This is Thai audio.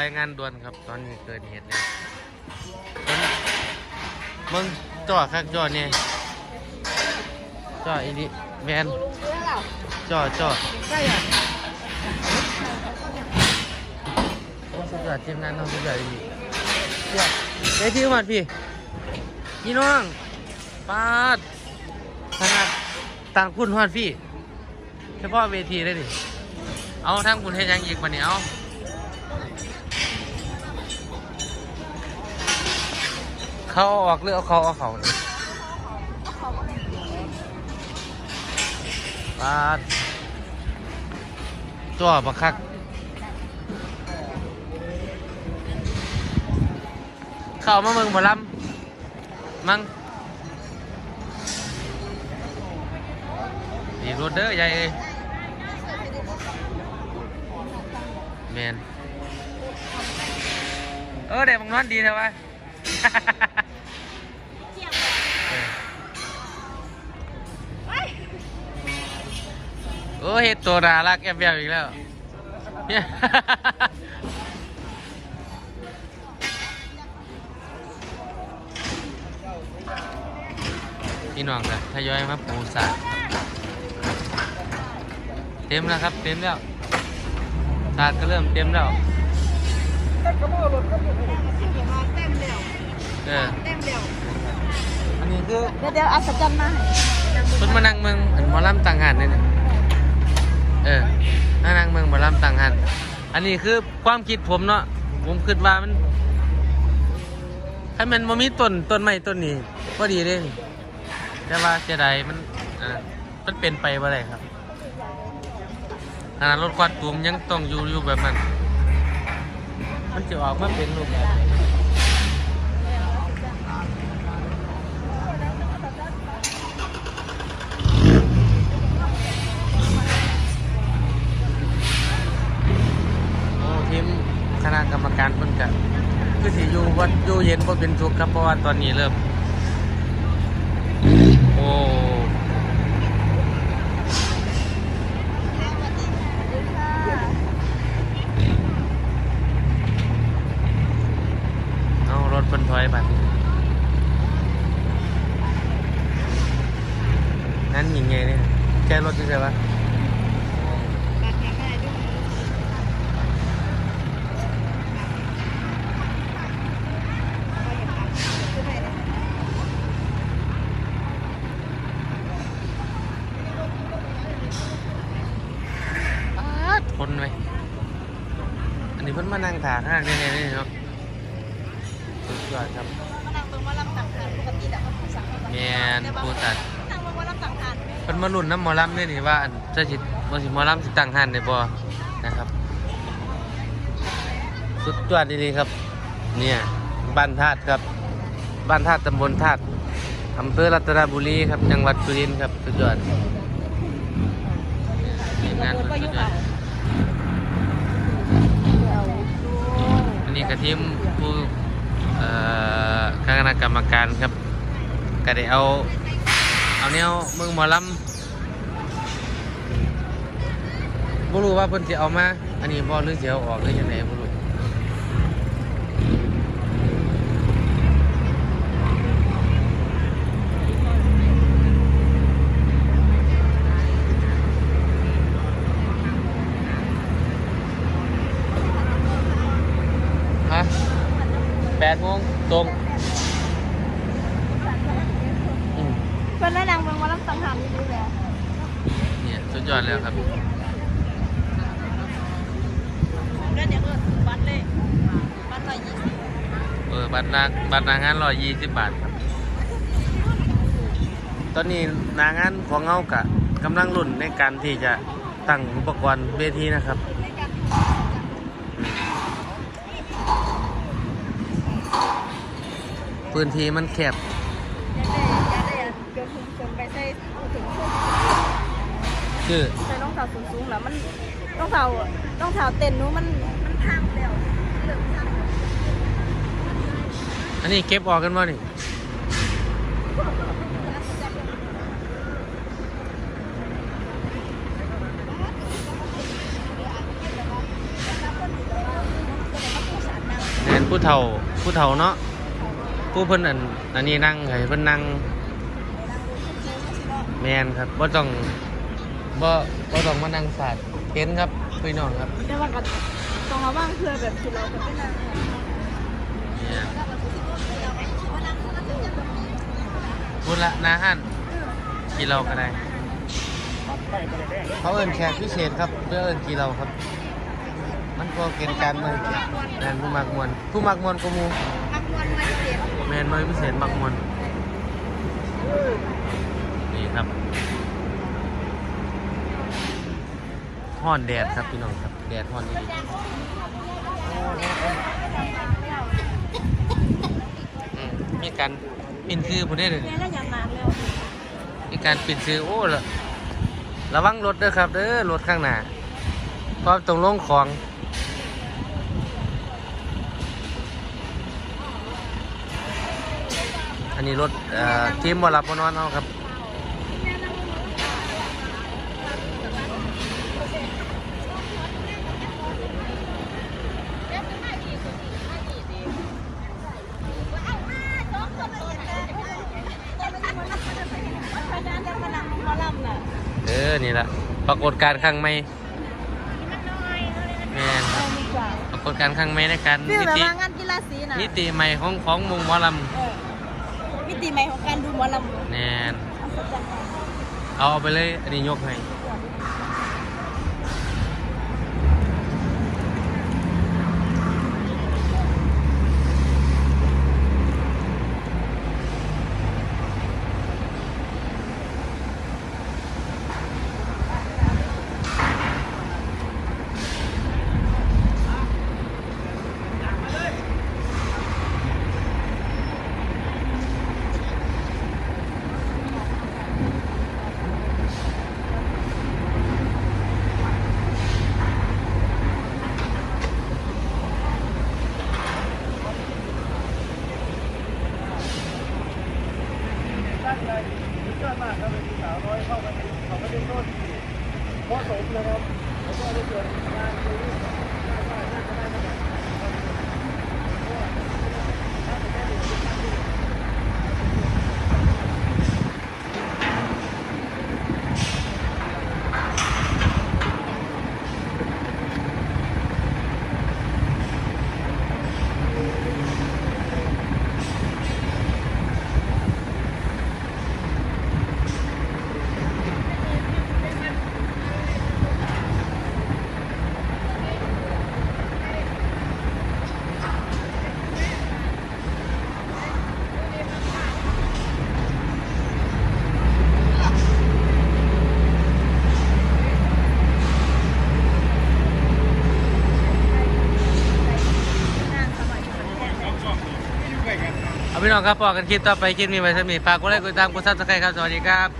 รายงานด่วนครับ ตอนนี้เกิดเหตุแล้วมึงจ่อคักจ่อเนี่ยจ่ออีนี่แมนจ่อจ่อใช่อะโอ้สุดยอดทีมงานเราสุดยอดดีเดี๋ยวเดี๋ยวที่มาพี่พี่น้องปาดขนาดต่างคุณฮอดพี่ เฉพาะเวทีเลยดิ เอาทั้งคุณเฮ็ดหยังอีกวันนี้เอา เขาเอาออกหรือเอาเขาเอาเขาเนี่ยปาดจ่อบักคักเข้ามาเมืองบ่ลำมั้งดีรถเด้อใหญ่เอ้ยแมนเออเด็กมึงนอนดีเถอะวะ อ้เฮ็ดตัวน่ารักแอบแอบอีกแล้วเนี่ยพี่น้องกันทยอยมาปูสาดเต็มแล้วครับ เต็มแล้วสาดก็เริ่มเต็มแล้วแต่ก็บ่รถก็บ่ได้ที่นี่มาเต็มแล้วเออเต็มแล้วอันนี้คือเดี๋ยวเดี๋ยวอัศจรรย์มาให้เพิ่นมานั่งเมืองอันหมอลำต่างหันนี่นะ เออมานั่งเมืองหมอลำต่างหัน อันนี้คือความคิดผมเนาะ ผมคิดว่ามันให้มันบ่มีต้นต้นไม้ต้นนี้ก็ดีเด้แต่ว่าเสียดายมันอ่ามันเป็นไปบ่ได้ครับขนาดรถควันตูมยังต้องอยู่อยู่แบบนั้น มันจะออกมาเป็นรูปแบบนี้โอ้ทีมคณะกรรมการเพิ่นกะคือสิอยู่วัดอยู่ เป็นทุกข์ครับเพราะว่าตอนนี้เริ่ม โอ้เอารถเพิ่นถอยบัดงั้นยิงไงเนี่ยแกรถที่ไหนวะ บัดนี้แม่ดู ป๊าด คนไหมอันนี้เพิ่นมานั่งถาข้างนี่นี่นี่เนาะสุดยอดครับมานั่งเบิ่งว่าลำต่างหากปกติแต่ว่าผู้สั่งแมนผู้ตัดนั่งเบิ่งว่าลำต่างหากเพิ่นมาลุ้นน้ำหมอลำเนี่ยนี่ว่าอันจะสิว่าสิหมอลำสิตั้งหันได้บ่นะครับ สุดยอดดีๆครับ เนี่ยบ้านธาตุครับ บ้านธาตุตำบลธาตุอำเภอรัตนบุรีครับ จังหวัดสุรินทร์ครับ สุดยอดนี่งานเพิ่นสุดยอด อันนี้กระทิมผู้คณะกรรมการครับก็ได้เอาเอาแนวเมืองหมอลำบ่รู้ว่าเพิ่นสิเอามา อันนี้บ่หรือสิเอาออกหรือยังไงบ่รู้ฮะ 8โมงตรงอืมเพิ่นได้นั่งเบิ่งว่าลำต่างหากนี่ดูแลเนี่ยสุดยอดแล้วครับเดี๋ยวเดี๋ยวเออบัตรเลยบัตร120เออบัตรนางบัตรนางงานร้อยยี่สิบบาทครับ ตอนนี้นางงานของเงากะกำลังรุ่นในการที่จะตั้งอุปกรณ์เวทีนะครับ พื้นที่มันแคบอย่าได้อย่าได้เดี๋ยวถึงจนไปใส่ถึงคือใส่รองเท้าสูงๆแล้วมันรองเท้ารองเท้าเต้นหนู้มันมันพังแล้วเหลืองพังอันนี้เก็บออกกันบ่นี่ผู้เฒ่าผู้เฒ่าเนาะ ผู้เพิ่นอันอันนี้นั่งให้เพิ่นนั่งแมนครับบ่ต้องบ่บ่ต้องมานั่งสาดเห็นครับพี่น้องครับแต่ว่าก็ต้องระวังเพื่อแบบที่เราจะไม่นั่งเนี่ยพูดละหนาหันกี่เราก็ได้เขาเอินแขกพิเศษครับเพื่อเอินกี่เราครับ มันก็เกณฑ์การเมืองแมนผู้มักมวนผู้มักมวนก็หมู มักมนมาเสียแมนน้พิเศษมักมวนนี่ครับห้อนแดดครับพี่น้องครับ แดดห้อนดีอืมมีการปินคือผมได้เลยมีการปิดซื้อโอ้ละระวังรถเด้อครับเด้อรถข้างหน้าพราะตรงลงของ อันนี้รถเอ่อทีมบอลับบนอนเอาครับพยานจะมานั่งหมอลำน่ะเออ นี่แหละปรากฏการณ์ครั้งใหม่แม่นคเอารับดีกว่าปรากฏการณ์ครั้งใหม่ในการฟีลมิแบบติว่างานกีฬาสีน่ะมิติใหม่ของของมุงหมอลเออ มิติใหม่ของการดูหมอลำำแน่นอัศจรรย์มาก เอาเอาไปเลย อันนี้ยกให้ ใจถึงชาติมากครับเป็นสาวน้อยเข้ามาในของประเทศโน้นเพราะสมนะครับแล้วก็ได้เกิดงานคือ น้องครับพอกันคลิปต่อไปคลิปนี้ไว้สมีฝากกดไลค์กดติดตามกดซับสไครต์ครับ สวัสดีครับ